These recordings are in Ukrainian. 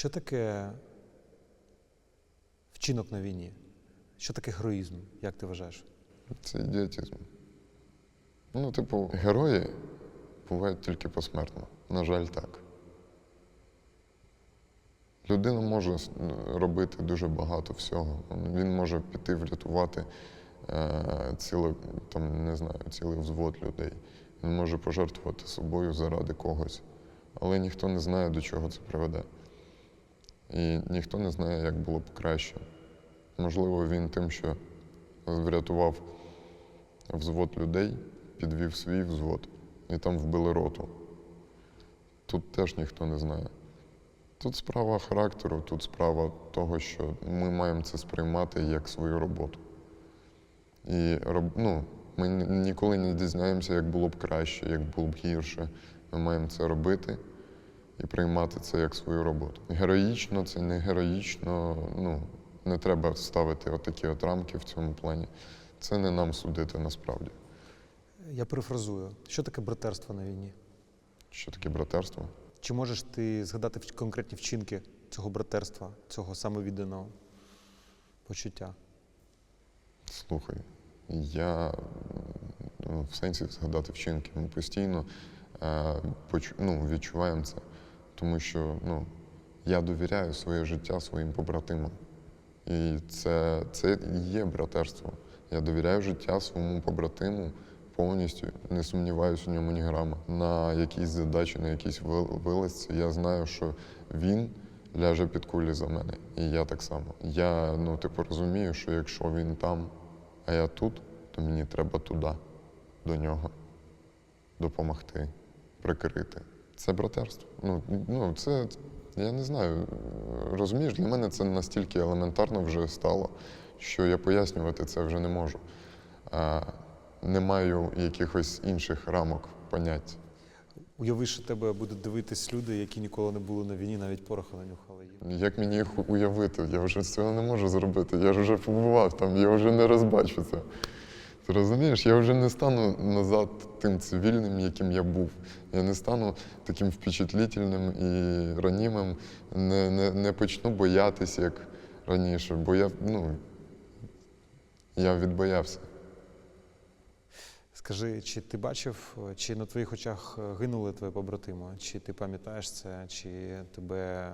Що таке вчинок на війні? Що таке героїзм, як ти вважаєш? Це ідіотизм. Ну, типу, герої бувають тільки посмертно. На жаль, так. Людина може робити дуже багато всього. Він може піти врятувати е, ціле, там, не знаю, цілий взвод людей. Він може пожертвувати собою заради когось. Але ніхто не знає, до чого це приведе. І ніхто не знає, як було б краще. Можливо, він тим, що врятував взвод людей, підвів свій взвод і там вбили роту. Тут теж ніхто не знає. Тут справа характеру, тут справа того, що ми маємо це сприймати як свою роботу. І ну, ми ніколи не дізнаємося, як було б краще, як було б гірше. Ми маємо це робити і приймати це як свою роботу. Героїчно це не героїчно, ну, не треба ставити отакі от рамки в цьому плані. Це не нам судити насправді. Я перефразую, що таке братерство на війні? Що таке братерство? Чи можеш ти згадати конкретні вчинки цього братерства, цього самовідданого почуття? Слухай, я ну, в сенсі згадати вчинки. Ми постійно е, ну, відчуваємо це, тому що ну, я довіряю своє життя своїм побратимам. І це, це є братерство. Я довіряю життя своєму побратиму повністю, не сумніваюся у ньому ні грама. На якісь задачі, на якісь вил- вилазці, я знаю, що він ляже під кулі за мене. І я так само. Я ну, типу, розумію, що якщо він там, а я тут, то мені треба туди, до нього, допомогти, прикрити. Це братерство. Ну, ну це, я не знаю. Розумієш, для мене це настільки елементарно вже стало, що я пояснювати це вже не можу. А, не маю якихось інших рамок понять. Уяви, що тебе будуть дивитись люди, які ніколи не були на війні, навіть пороху не нюхали їм. Як мені їх уявити? Я вже цього не можу зробити. Я ж вже побував там, я вже не розбачу це. Ти розумієш, я вже не стану назад тим цивільним, яким я був. Я не стану таким впечатлітельним і ранімим, не, не, не почну боятися, як раніше, бо я, ну, я відбоявся. Скажи, чи ти бачив, чи на твоїх очах гинули твої побратими? Чи ти пам'ятаєш це, чи тебе.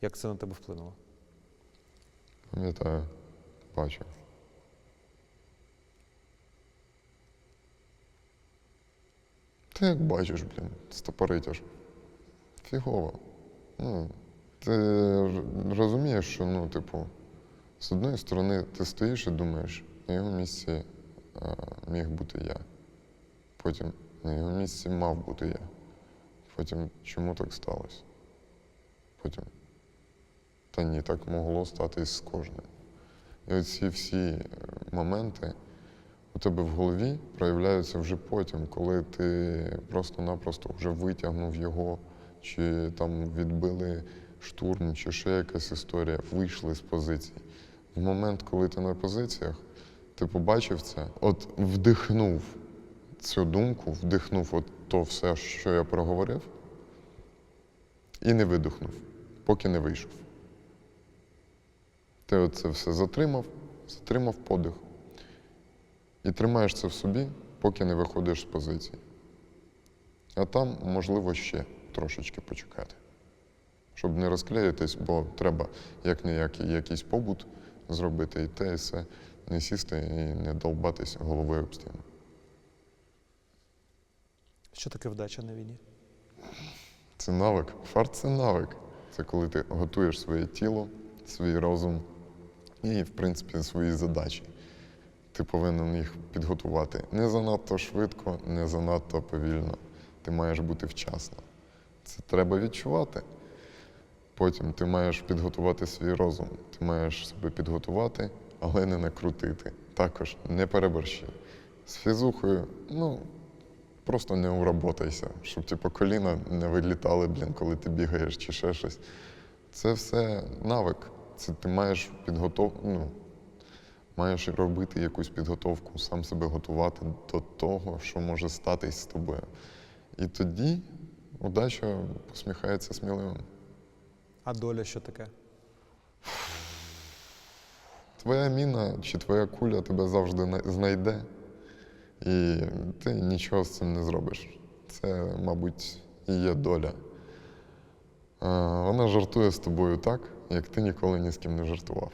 Як це на тебе вплинуло? Пам'ятаю, бачу. Ти як бачиш, блін, стопорить аж. Фігово. Ну, ти розумієш, що, ну, типу, з одної сторони ти стоїш і думаєш, на його місці а, міг бути я. Потім на його місці мав бути я. Потім чому так сталося? Потім та ні, так могло статись з кожним. І оці всі моменти тебе в голові проявляються вже потім, коли ти просто-напросто вже витягнув його, чи там відбили штурм, чи ще якась історія, вийшли з позицій. В момент, коли ти на позиціях, ти побачив це, от вдихнув цю думку, вдихнув от то все, що я проговорив, і не видихнув, поки не вийшов. Ти оце все затримав, затримав подих. І тримаєш це в собі, поки не виходиш з позиції. А там, можливо, ще трошечки почекати. Щоб не розклеїтись, бо треба як не як якийсь побут зробити і те, і все, не сісти і не долбатись головою об стіну. Що таке вдача на війні? Це навик. Фарт це навик. Це коли ти готуєш своє тіло, свій розум і, в принципі, свої задачі. Ти повинен їх підготувати не занадто швидко, не занадто повільно. Ти маєш бути вчасно. Це треба відчувати. Потім ти маєш підготувати свій розум. Ти маєш себе підготувати, але не накрутити. Також не переборщи. З фізухою, ну, просто не уработайся, щоб типу, коліна не вилітали, блін, коли ти бігаєш чи ще щось. Це все навик. Це ти маєш підготов... ну, маєш робити якусь підготовку, сам себе готувати до того, що може статись з тобою. І тоді удача посміхається сміливим. А доля що таке? Твоя міна чи твоя куля тебе завжди знайде, і ти нічого з цим не зробиш. Це, мабуть, і є доля. Вона жартує з тобою так, як ти ніколи ні з ким не жартував.